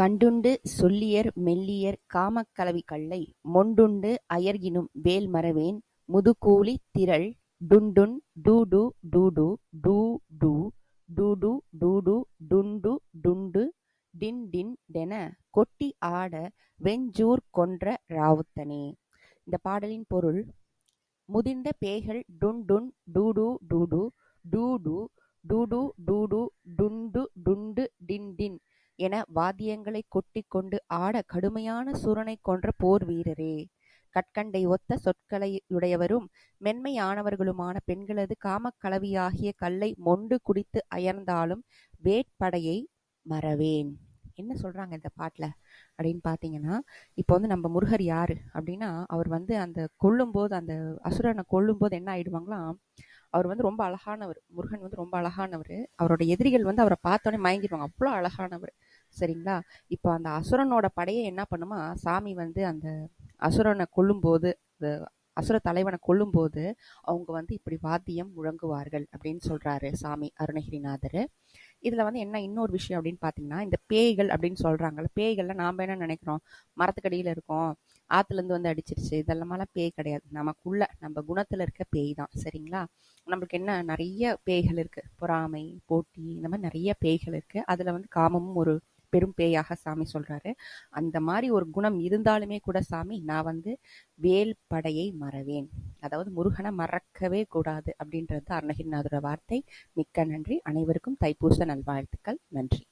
கண்டுண்டு சொல்லியர் மெல்லியர் காமக் கலவி கள்ளை மொண்டுண்டு அயர்கினும் வேல் மறவேன். முதுகூலி திரள் டுண்டுண் டூடு டூடு டூடு டூடு டூடு டுண்டு டுண்டு டின்டின் டெனக் கொட்டி ஆட வெஞ்சூர் கொன்ற ராவுத்தனே. இந்தப் பாடலின் பொருள் முதிர்ந்த பேய்கள் டூ டூடு டூடு டூடு டூடு டூடு டுண்டு டுண்டு என வாத்தியங்களைக் கொட்டிக் கொண்டு ஆட கடுமையான சூரனை கொன்ற போர் வீரரே. கற்கண்டை ஒத்த சொற்களையுடையவரும் மென்மையானவர்களுமான பெண்களது காமக்கலவியாகிய கல்லை மொண்டு குடித்து அயர்ந்தாலும் வேட்படையை மறவேன். என்ன சொல்றாங்க இந்த பாட்டில்? அப்படின்னு பார்த்தீங்கன்னா இப்போ வந்து நம்ம முருகர் யாரு? அப்படின்னா அவர் வந்து அந்த கொல்லும்போது அந்த அசுரனை கொல்லும்போது என்ன ஆயிடுவாங்களாம் அவர் வந்து ரொம்ப அழகானவர். முருகன் வந்து ரொம்ப அழகானவர். அவரோட எதிரிகள் வந்து அவரை பார்த்தோன்னே மயங்கிடுவாங்க. அவ்வளோ அழகானவர். சரிங்களா? இப்போ அந்த அசுரனோட படையை என்ன பண்ணுமா? சாமி வந்து அந்த அசுரனை கொல்லும்போது அந்த அசுர தலைவனை கொல்லும்போது அவங்க வந்து இப்படி வாத்தியம் முழங்குவார்கள் அப்படின்னு சொல்றாரு சாமி அருணகிரிநாதர். இதுல வந்து என்ன இன்னொரு விஷயம் அப்படின்னு பாத்தீங்கன்னா இந்த பேய்கள் அப்படின்னு சொல்றாங்கல்ல பேய்கள்ல நாம என்ன நினைக்கிறோம்? மரத்துக்கடியில இருக்கோம் ஆத்துல இருந்து வந்து அடிச்சிருச்சு இதெல்லாமெல்லாம் பேய் கிடையாது. நமக்குள்ள நம்ம குணத்துல இருக்க பேய் தான் சரிங்களா? நம்மளுக்கு என்ன நிறைய பேய்கள் இருக்கு பொறாமை போட்டி இந்த மாதிரி நிறைய பேய்கள் இருக்கு. அதுல வந்து காமமும் ஒரு பெரும் பேயாக சாமி சொல்றாரு. அந்த மாதிரி ஒரு குணம் இருந்தாலுமே கூட சாமி நான் வந்து வேல் படையை மறவேன். அதாவது முருகனை மறக்கவே கூடாது அப்படின்றது அருணகிரிநாதோட வார்த்தை. மிக்க நன்றி. அனைவருக்கும் தைப்பூச நல்வாழ்த்துக்கள். நன்றி.